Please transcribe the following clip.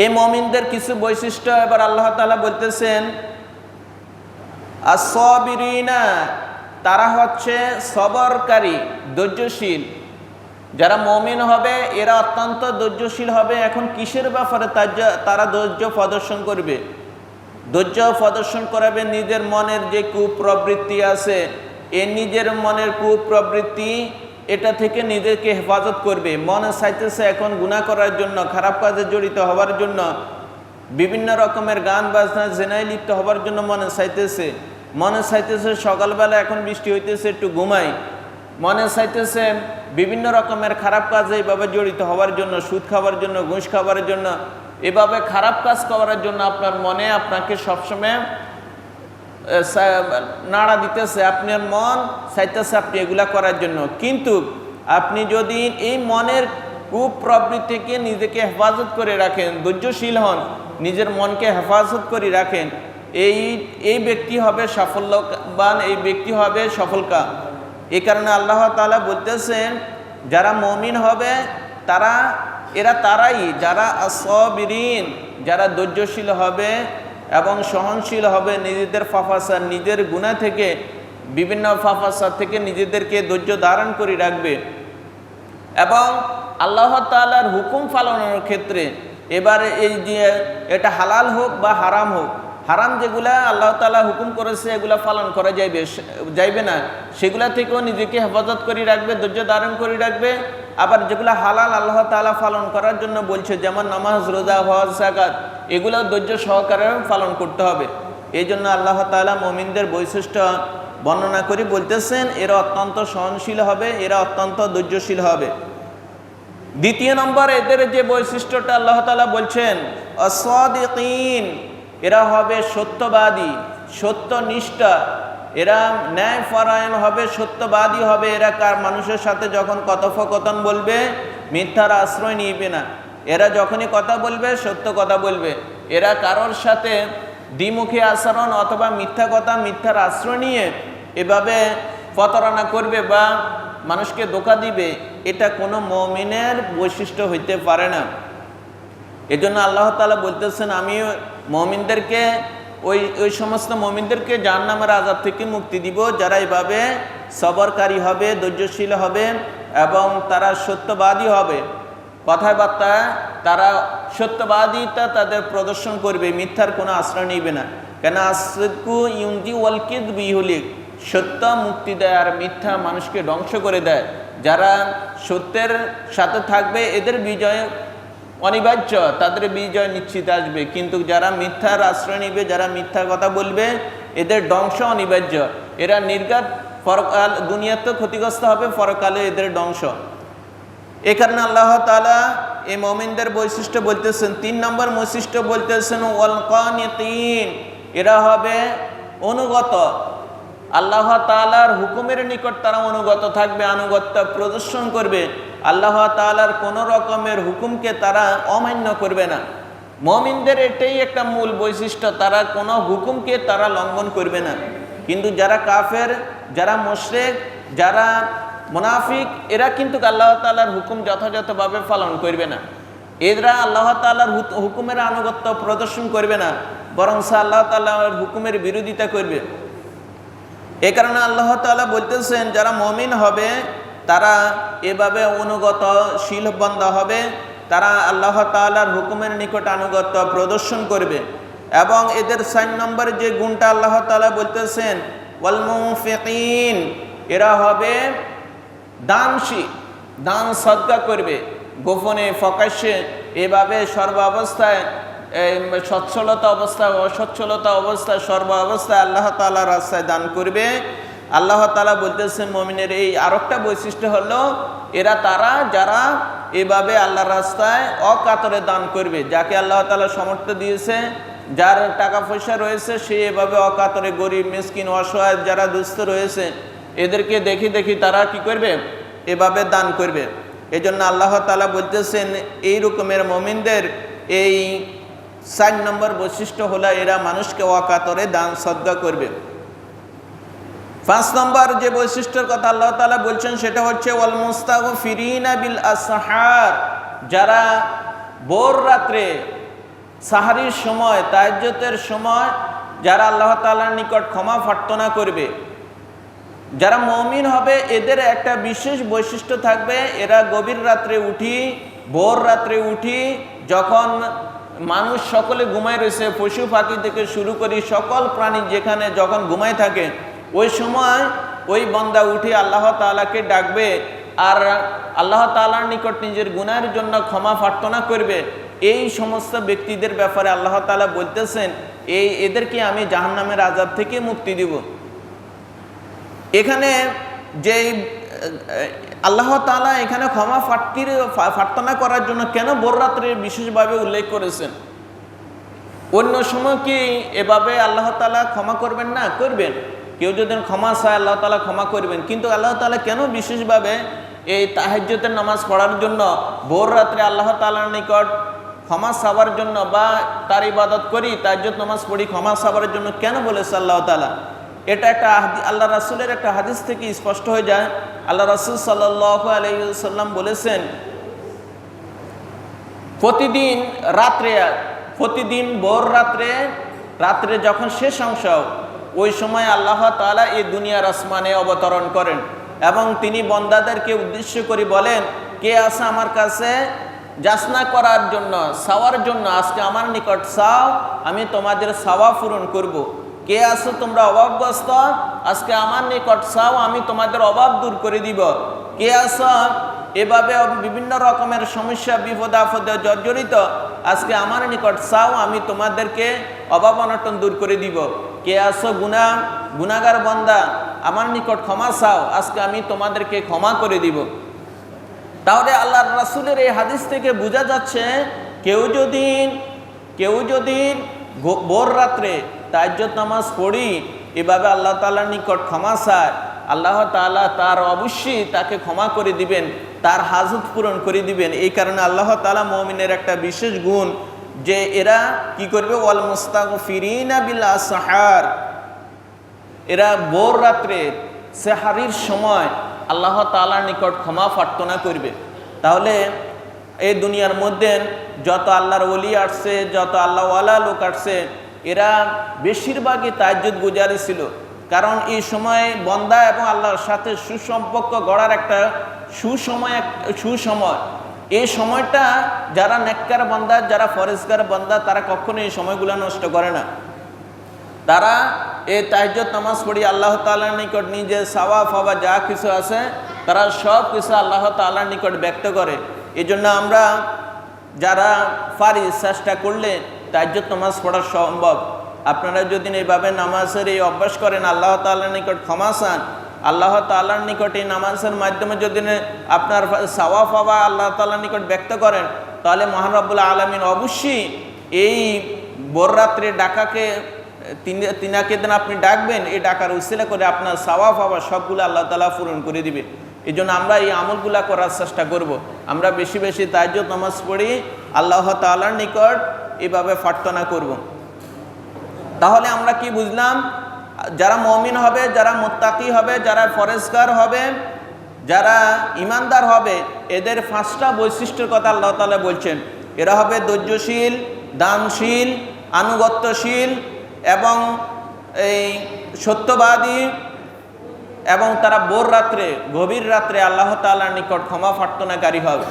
এই মমিনদের কিছু বৈশিষ্ট্য এবার আল্লাহ তালা বলতেছেন আসবিরিনা তারা হচ্ছে সবরকারী, ধৈর্যশীল। যারা মমিন হবে, এরা অত্যন্ত ধৈর্যশীল হবে। এখন কিসের ব্যাপারে তার- ধৈর্য প্রদর্শন করবে? ধৈর্য প্রদর্শন করাবে নিজের মনের যে কুপ্রবৃত্তি আছে। এ নিজের মনের কুপ্রবৃত্তি এটা থেকে নিজেকে হেফাজত করবে। মনে চাইতেছে এখন গুণা করার জন্য, খারাপ কাজে জড়িত হওয়ার জন্য, বিভিন্ন রকমের গান বাজনা, জেনায় লিপ্ত হওয়ার জন্য মনে চাইতেছে। মনে চাইতেছে সকালবেলা এখন বৃষ্টি হইতেছে, একটু ঘুমাই। মনে চাইতেছে বিভিন্ন রকমের খারাপ কাজে এইভাবে জড়িত হওয়ার জন্য, সুদ খাওয়ার জন্য, ঘুষ খাওয়ার জন্য, এভাবে খারাপ কাজ করার জন্য আপনার মনে আপনাকে সবসময় নাড়া দিতেছে আপনার মন চাইতেছে আপনি এগুলা করার জন্য। কিন্তু আপনি যদি এই মনের কুপ্রবৃত্তিকে নিজেকে হেফাজত করে রাখেন, ধৈর্যশীল হন, নিজের মনকে হেফাজত করে রাখেন, এই এই ব্যক্তি হবে সাফল্যবান, এই ব্যক্তি হবে সফলকা এই কারণে আল্লাহ তালা বলতেছেন, যারা মমিন হবে, তারা, এরা তারাই, যারা সবিরিন যারা ধৈর্যশীল হবে এবং সহনশীল হবে নিজেদের ফাফাসা, নিজের গুণা থেকে, বিভিন্ন ফাফাসা থেকে নিজেদেরকে ধৈর্য ধারণ করে রাখবে। এবং আল্লাহ তাআলার হুকুম পালনের ক্ষেত্রে এবার এই যে এটা হালাল হোক বা হারাম হোক, হারাম যেগুলা আল্লাহ তালা হুকুম করেছে, এগুলা পালন করা যাইবে যাইবে না। সেগুলা থেকেও নিজেকে হেফাজত করে রাখবে, ধৈর্য ধারণ করে রাখবে। আবার যেগুলা হালাল আল্লাহ তাআলা পালন করার জন্য বলছে, যেমন নামাজ, রোজা, হজ সাকাত এগুলো ধৈর্য সহকারে পালন করতে হবে। এই জন্য আল্লাহ তাআলা মমিনদের বৈশিষ্ট্য বর্ণনা করে বলতেছেন, এরা অত্যন্ত সহনশীল হবে, এরা অত্যন্ত ধৈর্যশীল হবে। দ্বিতীয় নম্বর, এদের যে বৈশিষ্ট্যটা আল্লাহ তালা বলছেন অসদিন এরা হবে সত্যবাদী, সত্যনিষ্ঠা। এরা ন্যায়পরায়ণ হবে, সত্যবাদী হবে। এরা কার মানুষের সাথে যখন কথোপকথন বলবে, মিথ্যার আশ্রয় নিবে না। এরা যখনই কথা বলবে, সত্য কথা বলবে। এরা কারোর সাথে দ্বিমুখী আচরণ অথবা মিথ্যা কথা, মিথ্যার আশ্রয় নিয়ে এভাবে প্রতারণা করবে বা মানুষকে ধোকা দিবে, এটা কোনো মমিনের বৈশিষ্ট্য হইতে পারে না। এজন্য আল্লাহ তাআলা বলতেছেন আমি মমিনদেরকে, ওই ওই সমস্ত মমিনদেরকে জাহান্নামের আজাব থেকে মুক্তি দিব, যারা এভাবে সবরকারী হবে, ধৈর্যশীল হবে এবং তারা সত্যবাদী হবে। কথাবার্তা, তারা সত্যবাদিতা তাদের প্রদর্শন করবে, মিথ্যার কোনো আশ্রয় নিবে না। কেন আসকু ইউন্দি ওয়ালকিদ বিহুলিক সত্য মুক্তি দেয় আর মিথ্যা মানুষকে ধ্বংস করে দেয়। যারা সত্যের সাথে থাকবে, এদের বিজয় অনিবার্য, তাদের বিজয় নিশ্চিত আসবে। কিন্তু যারা মিথ্যার আশ্রয় নিবে, যারা মিথ্যা কথা বলবে, এদের ধ্বংস অনিবার্য। এরা নির্গাত পরকাল দুনিয়াতে ক্ষতিগ্রস্ত হবে, পরকালে এদের ধ্বংস। এ কারণে আল্লাহ তালা এই মমিনদের বৈশিষ্ট্য বলতেছেন, তিন নম্বর বৈশিষ্ট্য বলতেছেন ওয়ালকানিতিন এরা হবে অনুগত। আল্লাহ তালার হুকুমের নিকট তারা অনুগত থাকবে, আনুগত্য প্রদর্শন করবে। আল্লাহ তালার কোনো রকমের হুকুমকে তারা অমান্য করবে না। মমিনদের এটাই একটা মূল বৈশিষ্ট্য, তারা কোনো হুকুমকে তারা লঙ্ঘন করবে না। কিন্তু যারা কাফের, যারা মোশরেক, যারা মুনাফিক, এরা কিন্তু আল্লাহ তালার হুকুম যথাযথভাবে পালন করবে না। এরা আল্লাহ তালার হুকুমের আনুগত্য প্রদর্শন করবে না বরং আল্লাহ তাল্লাহর হুকুমের বিরোধিতা করবে। এ কারণে আল্লাহ তাআলা বলতেছেন, যারা মমিন হবে, তারা এভাবে অনুগতশীল বন্ধ হবে, তারা আল্লাহ তাআলার হুকুমের নিকট আনুগত্য প্রদর্শন করবে। এবং এদের সাইন নম্বর যে গুণটা আল্লাহ তাআলা বলতেছেন ওয়ালমুফিকিন এরা হবে দানশীল দান সদ্গা করবে। গোপনে ফকাশ্যে এভাবে সর্বাবস্থায় সচ্ছলতা অবস্থায়, অসচ্ছলতা অবস্থায় সর্ব অবস্থায় আল্লাহ তালা রাস্তায় দান করবে। আল্লাহ তালা বলতেছেন, মমিনের এই আরেকটা বৈশিষ্ট্য হলো, এরা তারা, যারা এভাবে আল্লাহ রাস্তায় অকাতরে দান করবে। যাকে আল্লাহ তালা সমর্থ দিয়েছে, যার টাকা পয়সা রয়েছে, সে এভাবে অকাতরে গরিব, মিসকিন, অসহায়, যারা দুস্থ রয়েছে এদেরকে দেখি দেখি তারা কি করবে? এভাবে দান করবে। এই জন্য আল্লাহ তালা বলতেছেন, এই রকমের মমিনদের এই সাত নম্বর বৈশিষ্ট্য হলো এরা মানুষকে অকাতরে দান শ্রদ্ধা করবে। পাঁচ নম্বর যে বৈশিষ্ট্যের কথা আল্লাহ তালা বলছেন, সেটা হচ্ছে, ওয়াল মুস্তাগ ফিরিনা বিল আসহার। যারা ভোর রাত্রে সাহারির সময় তাজ্যতের সময়, যারা আল্লাহ তাআলার নিকট ক্ষমা প্রার্থনা করবে যারা মমিন হবে, এদের একটা বিশেষ বৈশিষ্ট্য থাকবে। এরা গভীর রাত্রে উঠি, ভোর রাত্রে উঠি, যখন মানুষ সকলে ঘুমায় রয়েছে, পশু পাখি থেকে শুরু করি, সকল প্রাণী যেখানে যখন ঘুমায় থাকে, ওই সময় ওই বন্দা উঠে আল্লাহ তালাকে ডাকবে আর আল্লাহ তালার নিকট নিজের গুনাহের জন্য ক্ষমা প্রার্থনা করবে। এই সমস্ত ব্যক্তিদের ব্যাপারে আল্লাহ তাআলা বলতেছেন, এই, এদেরকে আমি জাহান্নামের আজাব থেকে মুক্তি দিব। এখানে যে আল্লাহ তাআলা এখানে ক্ষমা প্রার্থীর প্রার্থনা করার জন্য কেন বররাত্রে বিশেষভাবে উল্লেখ করেছেন? অন্য সময় কি এভাবে আল্লাহ তাআলা ক্ষমা করবেন না? করবেন। কেউ যদি ক্ষমা চায়, আল্লাহ তালা ক্ষমা করবেন। কিন্তু আল্লাহ তালা কেন বিশেষভাবে এই তাহাজ্যতের নামাজ পড়ার জন্য ভোর রাত্রে আল্লাহ তালার নিকট ক্ষমা সাবার জন্য বা তার ইবাদত করি তাহাজ্জত নামাজ পড়ি, ক্ষমা সাবার জন্য কেন বলেছে আল্লাহ তাআলা? এটা একটা আল্লাহ রাসূলের একটা হাদিস থেকে স্পষ্ট হয়ে যায় আল্লাহ রাসুল সাল্লাল্লাহু আলাইহি সাল্লাম বলেছেন, প্রতিদিন রাত্রে, প্রতিদিন ভোর রাত্রে রাত্রে যখন শেষ অংশ, ওই সময় আল্লাহ তাআলা এই দুনিয়ার আসমানে অবতরণ করেন এবং তিনি বন্দাদেরকে উদ্দেশ্য করে বলেন, কে আছে আমার কাছে যাচনা করার জন্য সাওয়ার জন্য, আজকে আমার নিকট সাও আমি তোমাদের সাওয়া পূরণ করব। কে আছো তোমরা অভাবগ্রস্ত? আজকে আমার নিকট চাও, আমি তোমাদের অভাব দূর করে দিব। কে আছো? এভাবে বিভিন্ন রকমের সমস্যা, বিপদ, আপদে জর্জরিত। আজকে আমার নিকট চাও, আমি তোমাদেরকে অভাব অনটন দূর করে দিব। কে আছো? গুণা, গুণাগার বন্দা, আমার নিকট ক্ষমা চাও, আজকে আমি তোমাদেরকে ক্ষমা করে দিব। তাহলে আল্লাহ রাসুলের এই হাদিস থেকে বোঝা যাচ্ছে, কেউ যদি কেউ যদি ভোর রাত্রে তাজ্জত নামাজ পড়ি, এভাবে আল্লাহ তালার নিকট ক্ষমা চায়। আল্লাহ তাআলা তার অবশ্যই তাকে ক্ষমা করে দিবেন, তার হাজত পূরণ করে দিবেন। এই কারণে আল্লাহ তালা মমিনের একটা বিশেষ গুণ, যে এরা কি করবে? ওয়াল মুস্তাগফিরিনা বিল আসহার। এরা ভোর রাত্রে সেহারির সময় আল্লাহ তালার নিকট ক্ষমা প্রার্থনা করবে। তাহলে এই দুনিয়ার মধ্যে যত আল্লাহর ওলি আসছে, যত আল্লাহওয়ালা লোক আসছে এরা বেশিরভাগই তাজ্জুদ গুজারি ছিল। কারণ এই সময় বন্দা এবং আল্লাহর সাথে সুসম্পর্ক গড়ার একটা সুসময় সুসময়। এই সময়টা যারা নেককার বন্দা, যারা ফরেজগার বন্দা, তারা কখনো এই সময়গুলো নষ্ট করে না। তারা এই তাহাজ্জুদ নামাজ পড়ি আল্লাহ তাআলার নিকট নিজে সাওয়া ফাওয়া যা কিছু আছে, তারা সব কিছু আল্লাহ তাআলার নিকট ব্যক্ত করে। এই জন্য আমরা যারা পারি চেষ্টা করলে তাহাজ্জুদ নামাজ পড়া সম্ভব। আপনারা যদি এইভাবে নামাজের এই অভ্যাস করেন, আল্লাহ তাআলার নিকট ক্ষমা চান। আল্লাহ তাআলার নিকট এই নামাজের মাধ্যমে যদি আপনার সাওয়া ফাওয়া আল্লাহ তাআলার নিকট ব্যক্ত করেন, তাহলে মহান রব্বুল আলমিন অবশ্যই এই রাত্রে ডাকাকে, তিনি তিনাকে দিন আপনি ডাকবেন, এই ডাকার উসিলা করে আপনার সাওয়া পাওয়া সবগুলো আল্লাহ তালা পূরণ করে দিবে। এই জন্য আমরা এই আমলগুলা করার চেষ্টা করব। আমরা বেশি বেশি তাজ্জত নামাজ পড়ি। আল্লাহ তালার নিকট এভাবে প্রার্থনা করব। তাহলে আমরা কি বুঝলাম? যারা মমিন হবে, যারা মোত্তাকি হবে, যারা ফরেজগার হবে, যারা ইমানদার হবে, এদের পাঁচটা বৈশিষ্ট্যের কথা আল্লাহ তালা বলছেন। এরা হবে ধৈর্যশীল, দানশীল, আনুগত্যশীল এবং এই সত্যবাদী এবং তারা বোর রাত্রে, গভীর রাত্রে আল্লাহ তাআলার নিকট ক্ষমা প্রার্থনাকারী হবে।